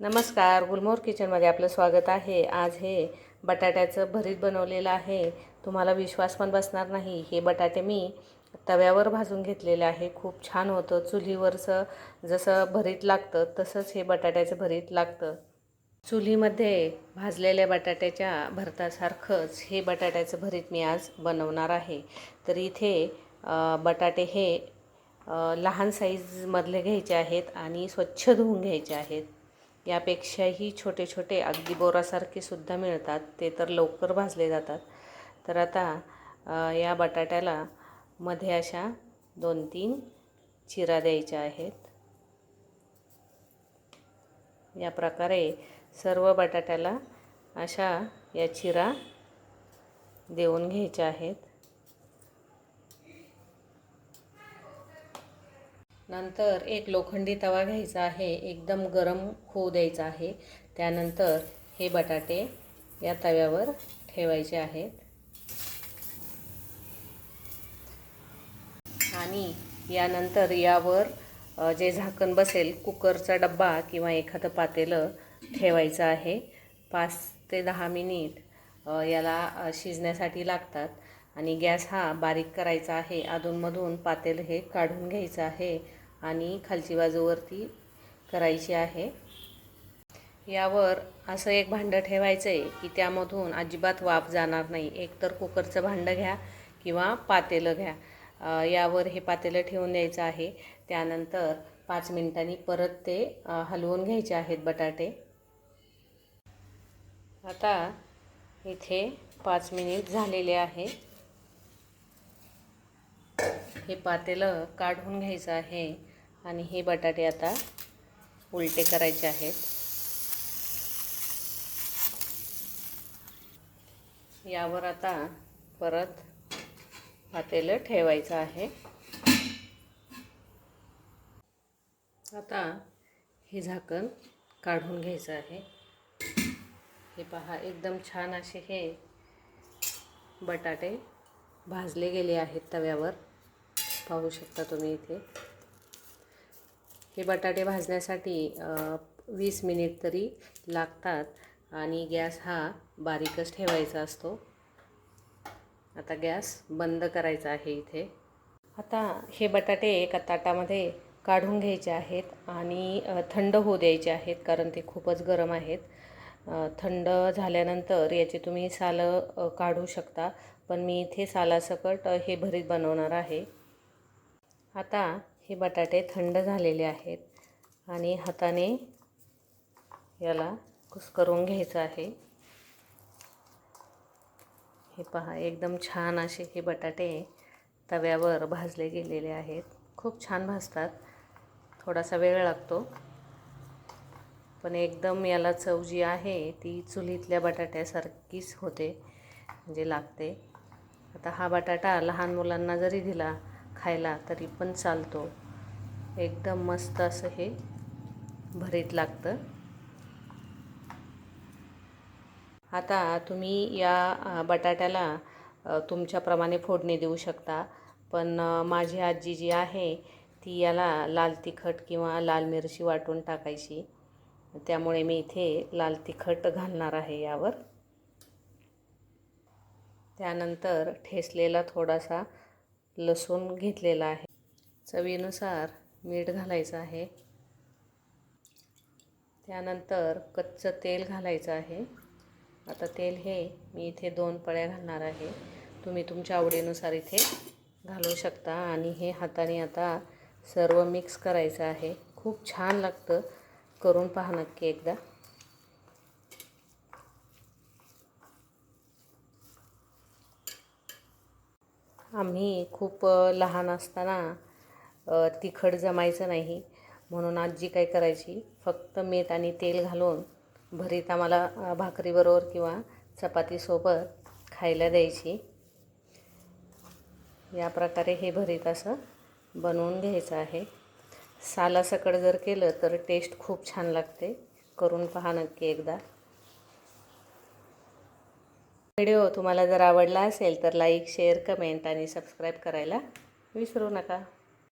नमस्कार गुलमोहर किचनमध्ये आपलं स्वागत आहे. आज हे बटाट्याचं भरीत बनवलेलं आहे. तुम्हाला विश्वास पण बसणार नाही हे बटाटे मी तव्यावर भाजून घेतलेले आहे. खूप छान होतं चुलीवरचं जसं भरीत लागतं तसंच हे बटाट्याचं भरीत लागतं. चुलीमध्ये भाजलेल्या बटाट्याच्या भरतासारखंच हे बटाट्याचं भरीत मी आज बनवणार आहे. तर इथे बटाटे हे लहान साईजमधले घ्यायचे आहेत आणि स्वच्छ धुवून घ्यायचे आहेत. यापेक्षाही छोटे छोटे अगदी बोरासारखे सुद्धा मिळतात. ते तर लवकर भाजले जातात. तर आता या बटाट्याला मध्ये अशा दोन तीन चिरा द्यायच्या आहेत. या प्रकारे सर्व बटाट्याला अशा या चिरा देऊन घ्यायच्या आहेत. नंतर एक लोखंडी तवा घ्यायचा आहे एकदम गरम होऊ द्यायचा आहे. त्यानंतर हे बटाटे या तव्यावर ठेवायचे आहेत. आणि यानंतर यावर जे झाकण बसेल कुकरचा डब्बा किंवा एखादं पातेलं ठेवायचं आहे. पाच ते दहा मिनिट याला शिजण्यासाठी लागतात. आणि गॅस हा बारीक करायचा आहे. अधूनमधून पातेल हे काढून घ्यायचं आहे. आणि खालची बाजूवरती करायची आहे. यावर असं एक भांडं ठेवायचं आहे की त्यामधून अजिबात वाफ जाणार नाही. एकतर कुकरचं भांडं घ्या किंवा पातेलं घ्या. यावर हे पातेलं ठेवून द्यायचं आहे. त्यानंतर पाच मिनिटांनी परत ते हलवून घ्यायचे आहेत बटाटे. आता इथे पाच मिनिट झालेले आहे. हे पातेलं काढून घ्यायचं आहे. आणि हे बटाटे आता उलटे करायचे आहेत. यावर आता परत पातेलं ठेवायचं आहे. आता हे झाकण काढून घ्यायचं आहे. हे पहा एकदम छान असे हे बटाटे भाजले गेले आहेत तव्यावर. पाहू शकता तुम्ही इथे. हे बटाटे भाजण्यासाठी वीस मिनिट तरी लागतात आणि गॅस हा बारीकच ठेवायचा असतो. आता गॅस बंद करायचा आहे इथे. आता हे बटाटे एका ताटामध्ये काढून घ्यायचे आहेत आणि थंड होऊ द्यायचे आहेत कारण ते खूपच गरम आहेत. थंड झाल्यानंतर याचे तुम्ही सालं काढू शकता पण मी इथे सालासकट हे भरीत बनवणार आहे. आता हे बटाटे थंड झालेले आहेत आणि हाताने याला कुस्करून घ्यायचं आहे. हे पहा एकदम छान असे हे बटाटे तव्यावर भाजले गेलेले आहेत. खूप छान भाजतात. थोडासा वेळ लागतो. पण एकदम याला चव जी आहे ती चुलीतल्या बटाट्यासारखीच होते म्हणजे लागते. आता हा बटाटा लहान मुलांना जरी दिला खायला तरी पण चालतो. एकदम मस्त असं हे भरीत लागतं. आता तुम्ही या बटाट्याला तुमच्याप्रमाणे फोडणी देऊ शकता. पण माझी आजी जी आहे ती याला लाल तिखट किंवा लाल मिरची वाटून टाकायची. त्यामुळे मी इथे लाल तिखट घालणार आहे यावर. त्यानंतर ठेसलेला थोडासा लसूण घेतलेला आहे. चवीनुसार मीठ घालायचं आहे. त्यानंतर कच्चं तेल घालायचं आहे. आता तेल हे मी इथे दोन पळ्या घालणार आहे. तुम्ही तुमच्या आवडीनुसार इथे घालू शकता. आणि हे हाताने आता सर्व मिक्स करायचं आहे. खूप छान लागतं. करून पहा नक्की एकदा. आम्ही खूप लहान असताना तिखट जमायचं नाही. म्हणून आजी काय करायची फक्त मीठ आणि तेल घालून भरीत आम्हाला भाकरीबरोबर किंवा चपातीसोबत खायला द्यायची. या प्रकारे हे भरीत असं बनवून घ्यायचं आहे. सालासकट जर केलं तर टेस्ट खूप छान लागते. करून पहा नक्की एकदा. व्हिडिओ तुम्हाला जर आवडला असेल तर लाईक शेअर कमेंट आणि सबस्क्राईब करायला विसरू नका.